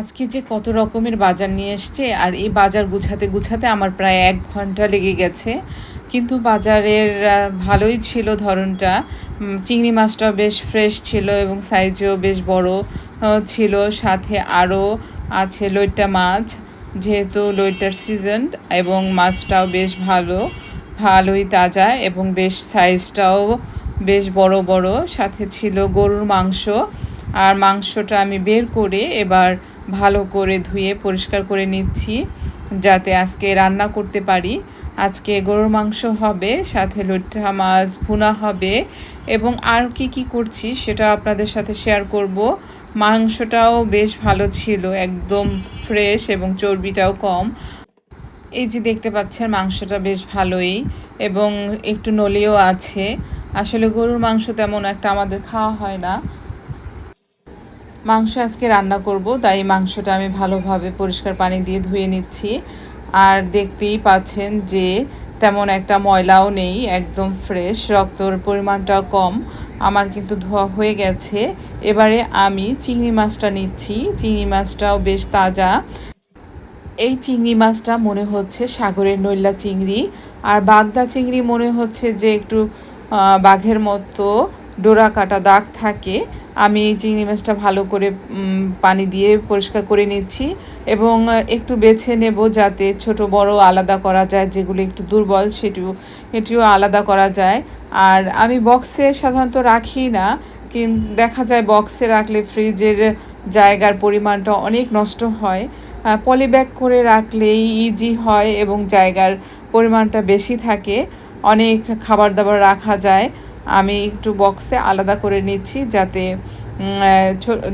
আজকে যে কত রকমের বাজার নিয়ে এসছে, আর এই বাজার গুছাতে গুছাতে আমার প্রায় এক ঘণ্টা লেগে গেছে। কিন্তু বাজারের ভালোই ছিল ধরনটা। চিংড়ি মাছটা বেশ ফ্রেশ ছিল এবং সাইজও বেশ বড় ছিল। সাথে আরও আছে লইট্টা মাছ, যেহেতু লইট্টার সিজন এবং মাছটাও বেশ ভালো, ভালোই তাজা এবং বেশ সাইজটাও বেশ বড় বড়। সাথে ছিল গরুর মাংস, আর মাংসটা আমি বের করে এবার ভালো করে ধুয়ে, পরিষ্কার করে নিচ্ছি যাতে আজকে রান্না করতে পারি। আজকে গরুর মাংস হবে, সাথে লইট্টা মাছ, ভুনা হবে এবং আর কি কি করছি সেটা আপনাদের সাথে শেয়ার করব। মাংসটাও বেশ ভালো ছিল, একদম ফ্রেশ এবং চর্বিটাও কম। এই যে দেখতে পাচ্ছেন মাংসটা বেশ ভালোই এবং একটু নলিও আছে। আসলে গরুর মাংস তেমন একটা আমাদের খাওয়া হয় না। মাংস আজকে রান্না করব। তাই মাংসটা আমি ভালোভাবে পরিষ্কার পানি দিয়ে ধুয়ে নিচ্ছি। আর দেখতেই পাচ্ছেন যে তেমন একটা ময়লাও নেই, একদম ফ্রেশ। রক্তর পরিমাণটাও কম। আমার কিন্তু ধোয়া হয়ে গেছে। এবারে আমি চিংড়ি মাছটা নিচ্ছি। চিংড়ি মাছটাও বেশ তাজা। এই চিংড়ি মাছটা মনে হচ্ছে সাগরের নৈলা চিংড়ি। আর বাগদা চিংড়ি মনে হচ্ছে যে একটু বাঘের মতো ডোরা কাটা দাগ থাকে। আমি চিংড়ি মাছটা ভালো করে পানি দিয়ে পরিষ্কার করে নিচ্ছি এবং একটু বেছে নেব যাতে ছোট বড় আলাদা করা যায়, যেগুলো একটু দুর্বল সেটিও এটিও আলাদা করা যায়। আর আমি বক্সে সাধারণত রাখি না কিন্তু দেখা যায় বক্সে রাখলে ফ্রিজের জায়গার পরিমাণটা অনেক নষ্ট হয়। পলিব্যাগ করে রাখলেই ইজি হয় এবং জায়গার পরিমাণটা বেশি থাকে। অনেক খাবার দাবার রাখা যায়। আমি একটু বক্সে আলাদা করে নিচ্ছি যাতে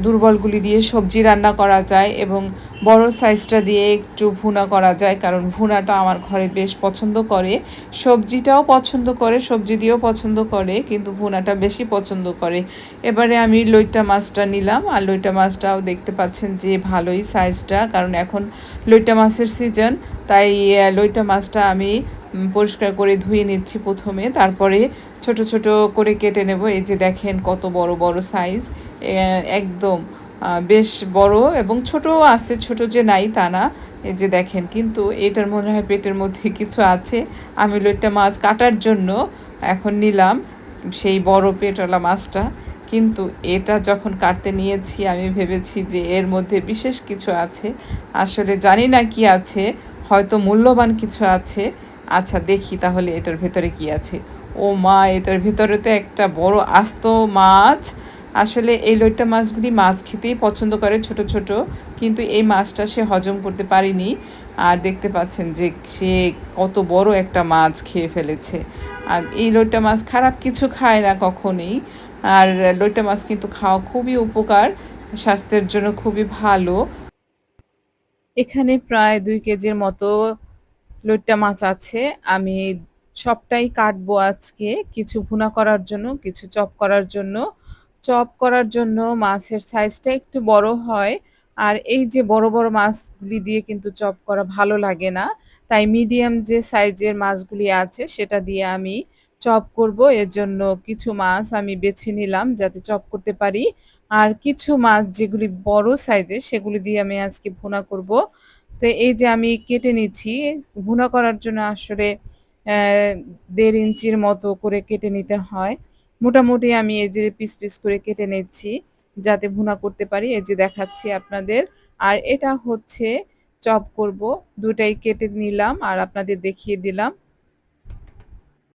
দুর্বলগুলি দিয়ে সবজি রান্না করা যায় এবং বড় সাইজটা দিয়ে একটু ভুনা করা যায় কারণ ভুনাটা আমার ঘরে বেশ পছন্দ করে। সবজিটাও পছন্দ করে সবজি দিয়েও পছন্দ করে কিন্তু ভুনাটা বেশি পছন্দ করে। এবারে আমি লইট্টা মাছটা নিলাম আর লইটা মাছটাও দেখতে পাচ্ছেন যে ভালোই সাইজটা কারণ এখন লইট্টা মাছের সিজন তাই আহ, লইট্টা মাছটা আমি পরিষ্কার করে ধুয়ে নিচ্ছি প্রথমে। তারপরে ছোট ছোট করে কেটে নেব। এই যে দেখেন কত বড় বড় সাইজ একদম বেশ বড় এবং ছোটও আছে, ছোট যে নাই তা না। এই যে দেখেন, কিন্তু এটার মনে হয় পেটের মধ্যে কিছু আছে। আমি লইট্টা মাছ কাটার জন্য এখন নিলাম সেই বড় পেটওয়ালা মাছটা। কিন্তু এটা যখন কাটতে নিয়েছি, আমি ভেবেছি যে এর মধ্যে বিশেষ কিছু আছে। আসলে জানি না কি আছে, হয়তো মূল্যবান কিছু আছে। আচ্ছা দেখি তাহলে এটার ভেতরে কি আছে। ও মা, এটার ভেতরে তো একটা বড় আস্ত মাছ। আসলে এই লইট্টা মাছগুলি মাছ খেতেই পছন্দ করে ছোট ছোট, কিন্তু এই মাছটা সে হজম করতে পারেনি। আর দেখতে পাচ্ছেন যে সে কত বড় একটা মাছ খেয়ে ফেলেছে। আর এই লইট্টা মাছ খারাপ কিছু খায় না কখনোই। আর লইট্টা মাছ কিন্তু খাওয়া খুবই উপকার, স্বাস্থ্যের জন্য খুবই ভালো। এখানে প্রায় দুই কেজির মতো লইট্টা মাছ আছে, আমি সবটাই কাটবো আজকে। কিছু ভুনা করার জন্য, কিছু চপ করার জন্য। চপ করার জন্য মাছের সাইজটা একটু বড় হয়, আর এই যে বড় বড় মাছগুলি দিয়ে কিন্তু চপ করা ভালো লাগে না, তাই মিডিয়াম যে সাইজের মাছগুলি আছে, সেটা দিয়ে আমি চপ করব। এর জন্য কিছু মাছ আমি বেছে নিলাম যাতে চপ করতে পারি। আর কিছু মাছ যেগুলি বড় সাইজের সেগুলি দিয়ে আমি আজকে ভুনা করব। তো এই যে আমি কেটে নিচ্ছি, ভুনা করার জন্য আসলে দেড় ইঞ্চির মতো করে কেটে নিতে হয়। মোটামুটি আমি এই যে পিস পিস করে কেটে নিচ্ছি, যাতে ভুনা করতে পারি। এই যে দেখাচ্ছি আপনাদের। আর এটা হচ্ছে, চপ করব। দুটাই কেটে নিলাম আর আপনাদের দেখিয়ে দিলাম।